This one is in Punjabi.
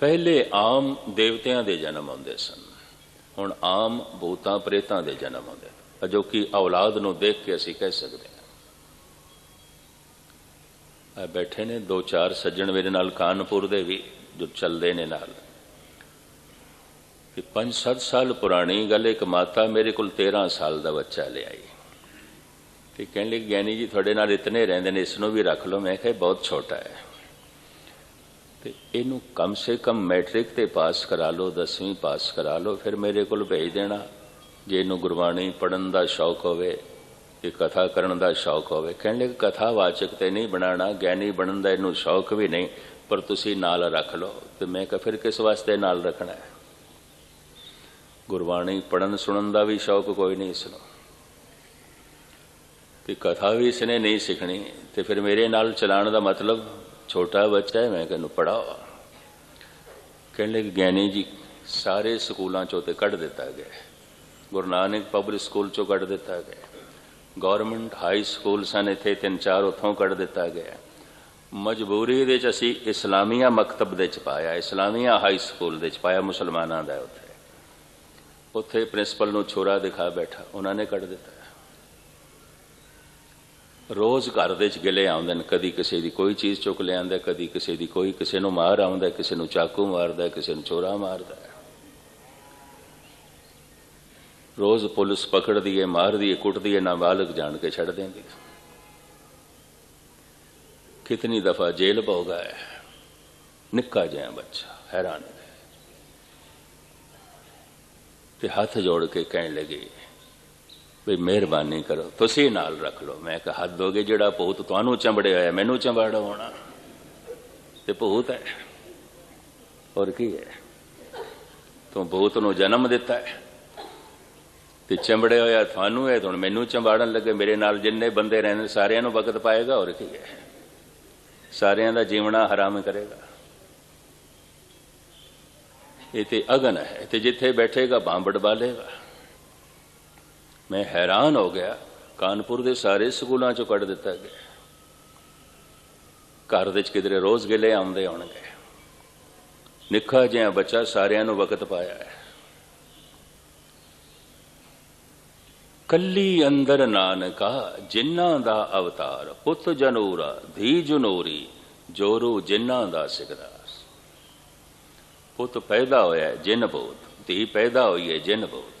ਪਹਿਲੇ ਆਮ ਦੇਵਤਿਆਂ ਦੇ ਜਨਮ ਆਉਂਦੇ ਸਨ। ਹੁਣ ਆਮ ਭੂਤਾਂ ਪ੍ਰੇਤਾਂ ਦੇ ਜਨਮ ਆਉਂਦੇ ਅਜੋ ਕਿ ਔਲਾਦ ਨੂੰ ਦੇਖ ਕੇ ਅਸੀਂ ਕਹਿ ਸਕਦੇ ਹਾਂ। ਆ ਬੈਠੇ ਨੇ ਦੋ ਚਾਰ ਸੱਜਣ ਮੇਰੇ ਨਾਲ ਕਾਨਪੁਰ ਦੇ ਵੀ, ਜੋ ਚੱਲਦੇ ਨੇ ਨਾਲ। ਕਿ 5-7 ਸਾਲ ਪੁਰਾਣੀ ਗੱਲ, ਇੱਕ ਮਾਤਾ ਮੇਰੇ ਕੋਲ 13 ਸਾਲ ਦਾ ਬੱਚਾ ਲਿਆਈ। ਤੇ ਕਹਿਣ ਲੱਗੀ ਗਿਆਨੀ ਜੀ, ਤੁਹਾਡੇ ਨਾਲ ਇਤਨੇ ਰਹਿੰਦੇ ਨੇ, ਇਸ ਨੂੰ ਵੀ ਰੱਖ ਲਓ। ਮੈਂ ਕਿਹਾ, ਇਹ ਬਹੁਤ ਛੋਟਾ ਹੈ। ਤੇ ਇਹਨੂੰ ਕਮ ਸੇ ਕਮ ਮੈਟ੍ਰਿਕ ਤੇ ਪਾਸ ਕਰਾ ਲਓ 10ਵੀਂ ਪਾਸ ਕਰਾ ਲਓ, ਫਿਰ ਮੇਰੇ ਕੋਲ ਭੇਜ ਦੇਣਾ। ਜੇ ਇਹਨੂੰ ਗੁਰਬਾਣੀ ਪੜਨ ਦਾ ਸ਼ੌਕ ਹੋਵੇ ਤੇ ਕਥਾ ਕਰਨ ਦਾ ਸ਼ੌਕ ਹੋਵੇ। ਕਹਿਣ ਲੱਗੇ ਕਥਾਵਾਚਕ ਤੇ ਨਹੀਂ ਬਣਾਣਾ ਗਿਆਨੀ ਬਣਨ ਦਾ ਇਹਨੂੰ ਸ਼ੌਕ ਵੀ ਨਹੀਂ, ਪਰ ਤੁਸੀਂ ਨਾਲ ਰੱਖ ਲਓ। ਤੇ ਮੈਂ ਕਿਹਾ, ਫਿਰ ਕਿਸ ਵਾਸਤੇ ਨਾਲ ਰੱਖਣਾ ਹੈ? ਗੁਰਬਾਣੀ ਪੜਨ ਸੁਣਨ ਦਾ ਵੀ ਸ਼ੌਕ ਕੋਈ ਨਹੀਂ ਇਸ ਨੂੰ। ਤੇ ਕਥਾ ਵੀ ਇਸਨੇ ਨਹੀਂ ਸਿੱਖਣੀ, ਤੇ ਫਿਰ ਮੇਰੇ ਨਾਲ ਚਲਾਉਣ ਦਾ ਮਤਲਬ ਛੋਟਾ ਬੱਚਾ ਹੈ, ਮੈਂ ਕਹਿੰਨੂੰ ਪੜਾਓ ਕਹਿਣ ਲੱਗੇ ਗਿਆਨੀ ਜੀ, ਸਾਰੇ ਸਕੂਲਾਂ ਚੋਂ ਤੇ ਕੱਢ ਦਿੱਤਾ ਗਿਆ ਗੁਰੂ ਨਾਨਕ ਪਬਲਿਕ ਸਕੂਲ ਚੋਂ ਕੱਢ ਦਿੱਤਾ ਗਿਆ ਗਵਰਨਮੈਂਟ ਹਾਈ ਸਕੂਲ ਸਨ ਇੱਥੇ, ਤਿੰਨ ਚਾਰ ਉੱਥੋਂ ਕੱਢ ਦਿੱਤਾ ਗਿਆ ਮਜਬੂਰੀ ਦੇ ਚ ਅਸੀਂ ਇਸਲਾਮੀਆ ਮਕਤਬ ਦੇ ਚ ਪਾਇਆ, ਇਸਲਾਮੀਆ ਹਾਈ ਸਕੂਲ ਦੇ ਚ ਪਾਇਆ, ਮੁਸਲਮਾਨਾਂ ਦਾ ਉੱਥੇ। ਉੱਥੇ ਪ੍ਰਿੰਸੀਪਲ ਨੂੰ ਛੋਰਾ ਦਿਖਾ ਬੈਠਾ, ਉਹਨਾਂ ਨੇ ਕੱਢ ਦਿੱਤਾ। ਰੋਜ਼ ਘਰ ਦੇ ਚ ਗਿਲੇ ਆਉਂਦੇ ਨੇ, ਕਦੀ ਕਿਸੇ ਦੀ ਕੋਈ ਚੀਜ਼ ਚੁੱਕ ਲਿਆਂਦਾ, ਕਦੀ ਕਿਸੇ ਦੀ ਕੋਈ, ਕਿਸੇ ਨੂੰ ਮਾਰ ਆਉਂਦਾ, ਕਿਸੇ ਨੂੰ ਚਾਕੂ ਮਾਰਦਾ, ਕਿਸੇ ਨੂੰ ਚੋਰਾ ਮਾਰਦਾ। ਰੋਜ਼ ਪੁਲਿਸ ਪਕੜਦੀ ਹੈ ਮਾਰਦੀ ਹੈ ਕੁੱਟਦੀ ਹੈ ਨਾਬਾਲਗ ਜਾਣ ਕੇ ਛੱਡ ਦਿੰਦੀ ਕਿਤਨੀ ਦਫਾ ਜੇਲ੍ਹ ਪਹੁੰਚਾ ਹੈ। ਨਿੱਕਾ ਜਿਹਾ ਬੱਚਾ, ਹੈਰਾਨ ਤੇ ਹੱਥ ਜੋੜ ਕੇ ਕਹਿਣ ਲੱਗੇ ਵੀ ਮਿਹਰਬਾਨੀ ਕਰੋ, ਤੁਸੀਂ ਨਾਲ ਰੱਖ ਲਓ। ਮੈਂ ਕਿਹਾ, ਹੱਦ ਹੋ ਗਈ, ਜਿਹੜਾ ਭੂਤ ਤੁਹਾਨੂੰ ਚੰਬੜਿਆ ਹੋਇਆ, ਮੈਨੂੰ ਚੰਬੜਾ ਹੋਣਾ। ਤੇ ਭੂਤ ਹੈ। ਔਰ ਕੀ ਹੈ? ਤੂੰ ਭੂਤ ਨੂੰ ਜਨਮ ਦਿੱਤਾ ਹੈ। ਤੇ ਚੰਬੜਿਆ ਹੋਇਆ ਤੁਹਾਨੂੰ ਹੈ ਹੁਣ ਮੈਨੂੰ ਚੰਬਾੜਨ ਲੱਗੇ। ਮੇਰੇ ਨਾਲ ਜਿੰਨੇ ਬੰਦੇ ਰਹਿੰਦੇ, ਸਾਰਿਆਂ ਨੂੰ ਵਕਤ ਪਾਏਗਾ ਔਰ ਕੀ ਹੈ? ਸਾਰਿਆਂ ਦਾ ਜੀਵਣਾ ਹਰਾਮ ਕਰੇਗਾ। ਇਹ ਤੇ ਅਗਨ ਹੈ, ਤੇ ਜਿੱਥੇ ਬੈਠੇਗਾ ਬਾਂਬੜ ਬਾਲੇਗਾ ਮੈਂ ਹੈਰਾਨ ਹੋ ਗਿਆ। ਕਾਨਪੁਰ ਦੇ ਸਾਰੇ ਸਕੂਲਾਂ ਚੋਂ ਕੱਢ ਦਿੱਤਾ ਗਿਆ। ਘਰ ਦੇ ਕਿਧਰੇ ਰੋਜ਼ ਗਿਲੇ ਆਉਂਦੇ ਹੋਣਗੇ ਨਿੱਖਾ ਜਿਹਾ ਬੱਚਾ ਸਾਰਿਆਂ ਨੂੰ ਵਕਤ ਪਾਇਆ ਹੈ। ਕੱਲੀ ਅੰਦਰ ਨਾਨਕਾ, ਜਿਨ੍ਹਾਂ ਦਾ ਅਵਤਾਰ ਪੁੱਤ ਜਨੂਰਾ, ਧੀ ਜਨੂਰੀ, ਜੋਰੂ ਜਿਨ੍ਹਾਂ ਦਾ ਸਿਕਦਾਸ ਪੁੱਤ ਪੈਦਾ ਹੋਇਆ ਜਿਨ ਬੋਧ, ਧੀ ਪੈਦਾ ਹੋਈ ਹੈ ਜਿਨ ਬੋਧ।